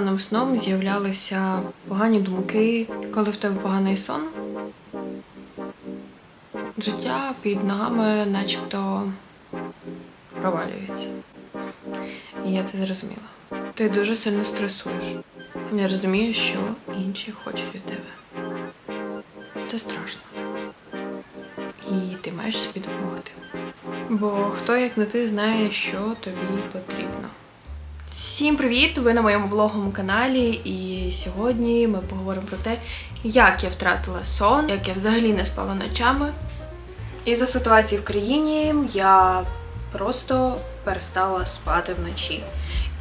поганим сном з'являлися погані думки, коли в тебе поганий сон. Життя під ногами начебто провалюється. І я це зрозуміла. Ти дуже сильно стресуєш. Не розумієш, що інші хочуть від тебе. Це страшно. І ти маєш собі допомогти. Бо хто, як не ти, знає, що тобі потрібно. Всім привіт! Ви на моєму влоговому каналі, і сьогодні ми поговоримо про те, як я втратила сон, як я взагалі не спала ночами. І за ситуації в країні я просто перестала спати вночі.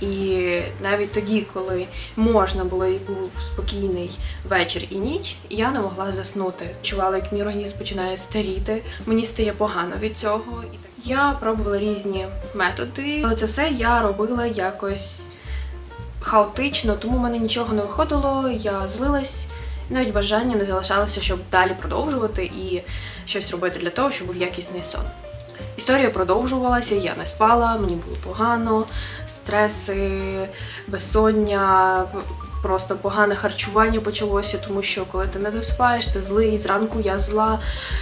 І навіть тоді, коли можна було і був спокійний вечір і ніч, я не могла заснути. Чувала, як мій організм починає старіти, мені стає погано від цього. І я пробувала різні методи, але це все я робила якось хаотично, тому в мене нічого не виходило. Я злилась, навіть бажання не залишалося, щоб далі продовжувати і щось робити для того, щоб був якісний сон. Історія продовжувалася, я не спала, мені було погано, стреси, безсоння, просто погане харчування почалося, тому що коли ти не доспаєш, ти злий, зранку я зла.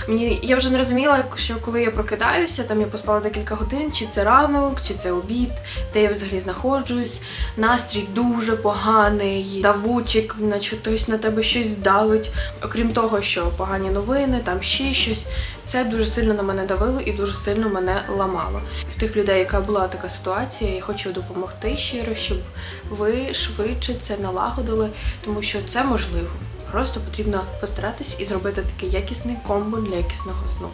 Мені я вже не розуміла, що коли я прокидаюся, там я поспала декілька годин, чи це ранок, чи це обід, де я взагалі знаходжусь. Настрій дуже поганий, давучик, наче хтось на тебе щось давить. Окрім того, що погані новини, там ще щось. Це дуже сильно на мене давило і дуже сильно мене ламало. В тих людей, яка була така ситуація, я хочу допомогти щиро, щоб ви швидше це налагодили, тому що це можливо. Просто потрібно постаратись і зробити такий якісний комбо для якісного сну.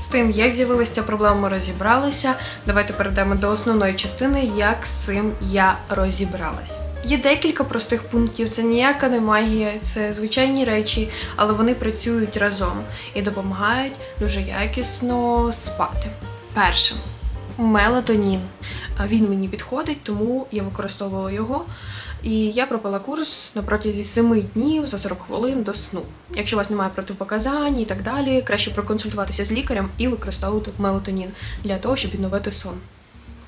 З тим, як з'явилася ця проблема, розібралися. Давайте перейдемо до основної частини, як з цим я розібралась. Є декілька простих пунктів, це ніяка не магія, це звичайні речі, але вони працюють разом і допомагають дуже якісно спати. Перше мелатонін. Він мені підходить, тому я використовувала його. І я пропила курс на протязі 7 днів за 40 хвилин до сну. Якщо у вас немає протипоказань і так далі, краще проконсультуватися з лікарем і використовувати мелатонін для того, щоб відновити сон.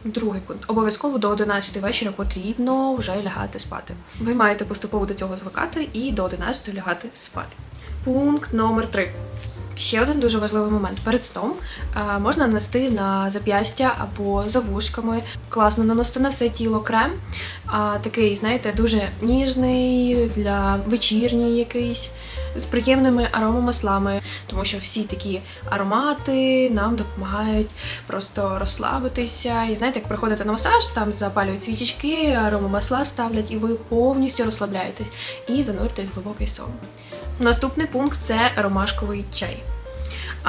Другий пункт. Обов'язково до 11 вечора потрібно вже лягати спати. Ви маєте поступово до цього звикати і до 11 лягати спати. Пункт номер 3. Ще один дуже важливий момент. Перед сном е, можна нанести на зап'ястя або за вушками. Класно наносити на все тіло крем. Такий, знаєте, дуже ніжний для вечірній якийсь, з приємними аромамаслами, тому що всі такі аромати нам допомагають просто розслабитися. І знаєте, як приходите на масаж, там запалюють свічечки, аромамасла ставлять, і ви повністю розслабляєтесь і зануритесь в глибокий сон. Наступний пункт це ромашковий чай.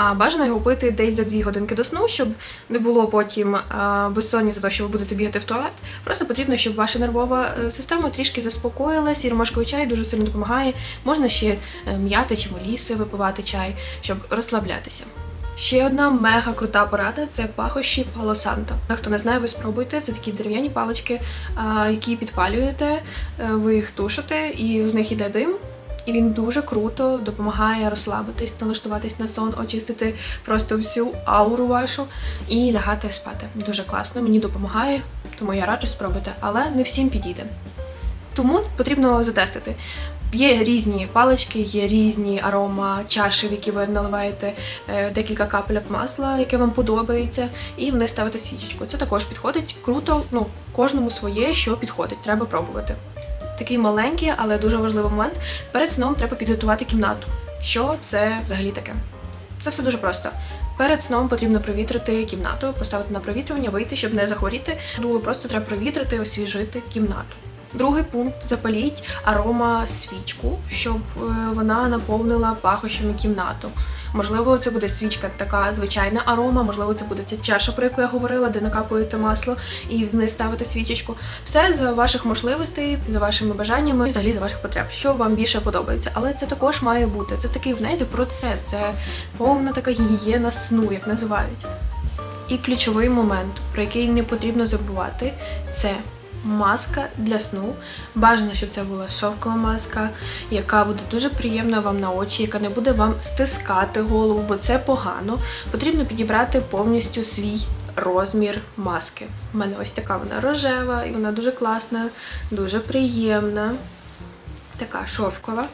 А бажано його пити десь за 2 годинки до сну, щоб не було потім а, безсоння за те, що ви будете бігати в туалет. Просто потрібно, щоб ваша нервова е, система трішки заспокоїлась, і ромашковий чай дуже сильно допомагає. Можна ще е, м'яти чи моліси випивати чай, щоб розслаблятися. Ще одна мега крута порада це пахощі Пало Санто. Хто не знає, ви спробуйте. Це такі дерев'яні палички, які підпалюєте, е, ви їх тушите, і з них іде дим. І він дуже круто допомагає розслабитись, налаштуватись на сон, очистити просто всю ауру вашу і лягати спати. Дуже класно, мені допомагає, тому я раджу спробуйте, але не всім підійде. Тому потрібно затестити. Є різні палички, є різні арома чаші, в які ви наливаєте е, декілька капельок масла, яке вам подобається, і вони ставите свічечку. Це також підходить круто, ну кожному своє, що підходить, треба пробувати. Такий маленький, але дуже важливий момент. Перед сном треба підготувати кімнату. Що це взагалі таке? Це все дуже просто. Перед сном потрібно провітрити кімнату, поставити на провітрювання, вийти, щоб не захворіти. Думаю, просто треба провітрити, освіжити кімнату. Другий пункт запаліть арома свічку, щоб е, вона наповнила пахощами кімнату. Можливо, це буде свічка така звичайна арома, можливо, це буде ця чаша, про яку я говорила, де накапуєте масло і в неї ставите свічечку. Все за ваших можливостей, за вашими бажаннями, і взагалі за ваших потреб, що вам більше подобається. Але це також має бути. Це такий знаєте, процес, це повна така гігієна сну, як називають. І ключовий момент, про який не потрібно забувати, це маска для сну. Бажано, щоб це була шовкова маска, яка буде дуже приємна вам на очі, яка не буде вам стискати голову, бо це погано. Потрібно підібрати повністю свій розмір маски. У мене ось така вона рожева, і вона дуже класна, дуже приємна, така шовкова.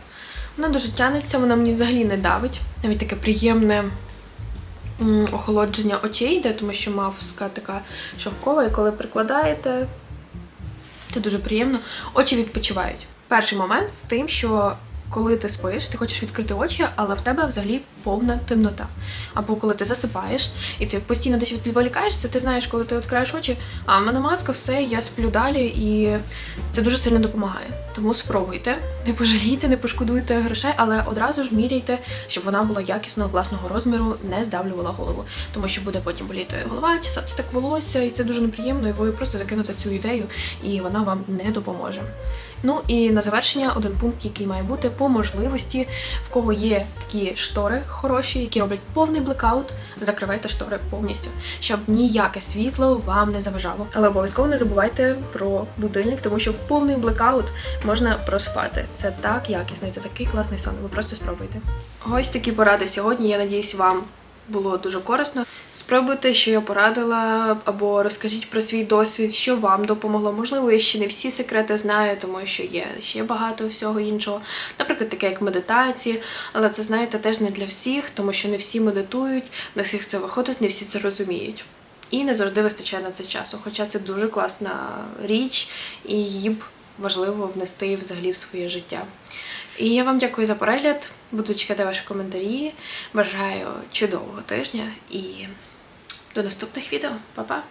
Вона дуже тянеться, вона мені взагалі не давить. Навіть таке приємне охолодження очей йде, тому що маска така шовкова, і коли прикладаєте, це дуже приємно. Очі відпочивають. Перший момент з тим, що коли ти спиш, ти хочеш відкрити очі, але в тебе взагалі повна темнота. Або коли ти засипаєш і ти постійно десь відволікаєшся, ти знаєш, коли ти відкриваєш очі, а в мене маска, все, я сплю далі, і це дуже сильно допомагає. Тому спробуйте, не пожалійте, не пошкодуйте грошей, але одразу ж міряйте, щоб вона була якісного класного розміру, не здавлювала голову. Тому що буде потім боліти голова, чесати так волосся, і це дуже неприємно, і ви просто закинете цю ідею, і вона вам не допоможе. Ну і на завершення один пункт, який має бути по можливості, в кого є такі штори хороші, які роблять повний блекаут, закривайте штори повністю, щоб ніяке світло вам не заважало. Але обов'язково не забувайте про будильник, тому що в повний блекаут можна проспати. Це так якісно, це такий класний сон. Ви просто спробуйте. Ось такі поради сьогодні. Я надіюсь, вам було дуже корисно. Спробуйте, що я порадила, або розкажіть про свій досвід, що вам допомогло. Можливо, я ще не всі секрети знаю, тому що є ще багато всього іншого. Наприклад, таке як медитації, але це знаєте теж не для всіх, тому що не всі медитують, не всіх це виходить, не всі це розуміють. І не завжди вистачає на це часу. Хоча це дуже класна річ, і її б важливо внести взагалі в своє життя. І я вам дякую за перегляд. Буду чекати ваші коментарі. Бажаю чудового тижня і до наступних відео. Па-па!